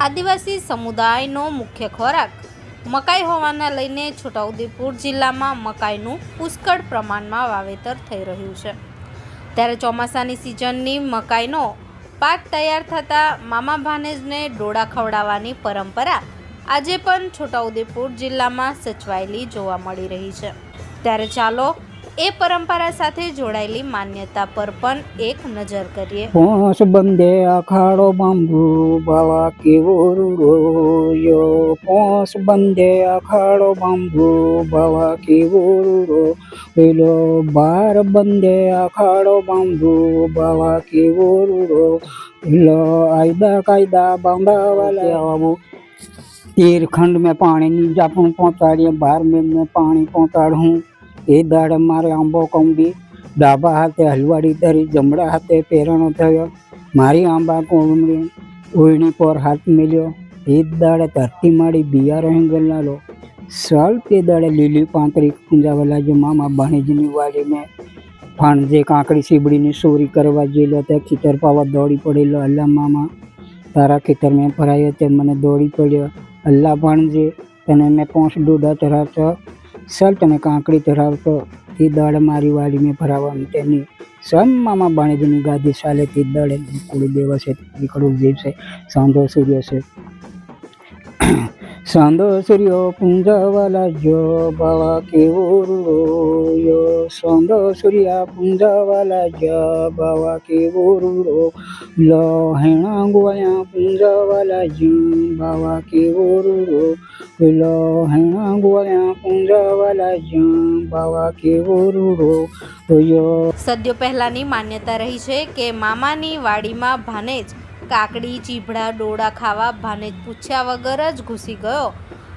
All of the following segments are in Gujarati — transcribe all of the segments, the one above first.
આદિવાસી સમુદાયનો મુખ્ય ખોરાક. મકાઈ હોવાના લઈને છોટાઉદેપુર જિલ્લામાં મકાઈનું પુષ્કળ પ્રમાણમાં વાવેતર થઈ રહ્યું છે. ત્યારે ચોમાસાની સિઝનની મકાઈનો પાક તૈયાર થતાં મામા ભાનેજને ડોળા ખવડાવવાની પરંપરા આજે પણ છોટાઉદેપુર જિલ્લામાં સચવાયેલી જોવા મળી રહી છે. ત્યારે ચાલો એ પરંપરા સાથે જોડાયેલી માન્યતા પર પણ એક નજર કરીએ. પોસ બંદે અખાડો બાંબુ બાવા કેવો રોયો પોસ બંદે અખાડો બાંબુ બાવા કેવો રો પેલો બાર બંદે અખાડો બાંબુ બાવા કેવો રો પેલો આયદા કાયદા બાંધાવા આવું તેર ખંડ મેં પાણીની જાપણ પહોંચાડીએ બાર મેં મેં પાણી પહોંચાડું. એ દાડે મારે આંબો કંબી, ડાબા હાથે હલવાડી ધરી, જમણા હાથે પહેરણો થયો. મારી આંબા કોમરી ઓયણી પર હાથ મેલ્યો. એ દાડે ધરતી માડી બિયારો હિંગલાલો સ્વલ્પ તે દાડે લીલી પાંતરી કુંજાવેલા જે મામા ભાણેજીની વાડી મેં ભાણજે કાંકડી સીબડીની ચોરી કરવા જેલો તે ખેતર પાવા દોડી પડેલો. અલ્લા મામા, તારા ખેતર મેં ભરાયો તે મને દોડી પડ્યો. અલ્લા ભાણજે, તને મેં પોંચ ડોડા ચઢાવતો સર અને કાંકડી ધરાવતો તે દળ મારી વાડી મેં ભરાવાનું તેની સમ મામા બાણેજીની ગાદી ચાલે તે દાડે કુળી દેવા છે નીકળું જીવ છે. સાંધો સૂર્ય છે. સાંધો સૂર્યો પૂંજાવાલા જો બાવા કેવો રોયો સાંધો સૂર્યા પૂંજાવાલા જો બાવા કેવો રો લો હેણા ગુવાયા પૂંજાવાલા જો બાવા કેવો રો સદ્યો પહેલાંની માન્યતા રહી છે કે મામાની વાડીમાં ભાનેજ કાકડી, ચીભડા, ડોળા ખાવા ભાનેજ પૂછ્યા વગર જ ઘૂસી ગયો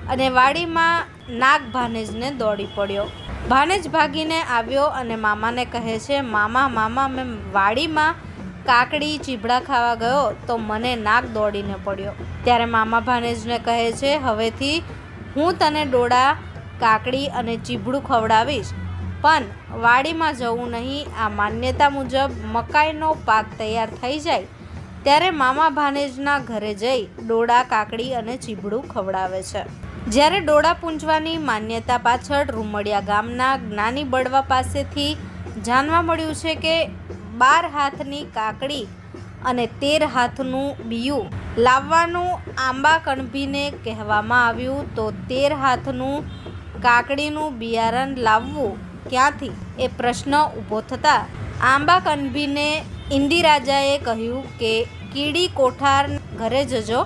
અને વાડીમાં નાગ ભાનેજને દોડી પડ્યો. ભાનેજ ભાગીને આવ્યો અને મામાને કહે છે, મામા મામા મેં વાડીમાં કાકડી ચીભડા ખાવા ગયો તો મને નાક દોડીને પડ્યો. ત્યારે મામા ભાનેજને કહે છે, હવેથી હું તને ડોળા કાકડી અને ચીભડું ખવડાવીશ. પણ વાડીમાં જવું નહીં, આ માન્યતા મુજબ મકાઈનો પાક તૈયાર થઈ જાય. ત્યારે મામા ભાનેજના ઘરે જઈ ડોડા, કાકડી અને ચીબડું ખવડાવે છે. જ્યારે ડોડા પૂંજવાની માન્યતા પાછળ રૂમડિયા ગામના જ્ઞાની બળવા પાસેથી જાણવા મળ્યું છે કે બાર હાથની કાકડી અને તેર હાથનું બિયું લાવવાનું આંબા કણભીને કહેવામાં આવ્યું તો તેર હાથનું કાકડીનું બિયારણ લાવવું ક્યાંથી? એ પ્રશ્ન ઊભો થતા આંબા કણભીને ઇન્દિરાજાએ કહ્યું કે કીડી કોઠાર ઘરે જજો.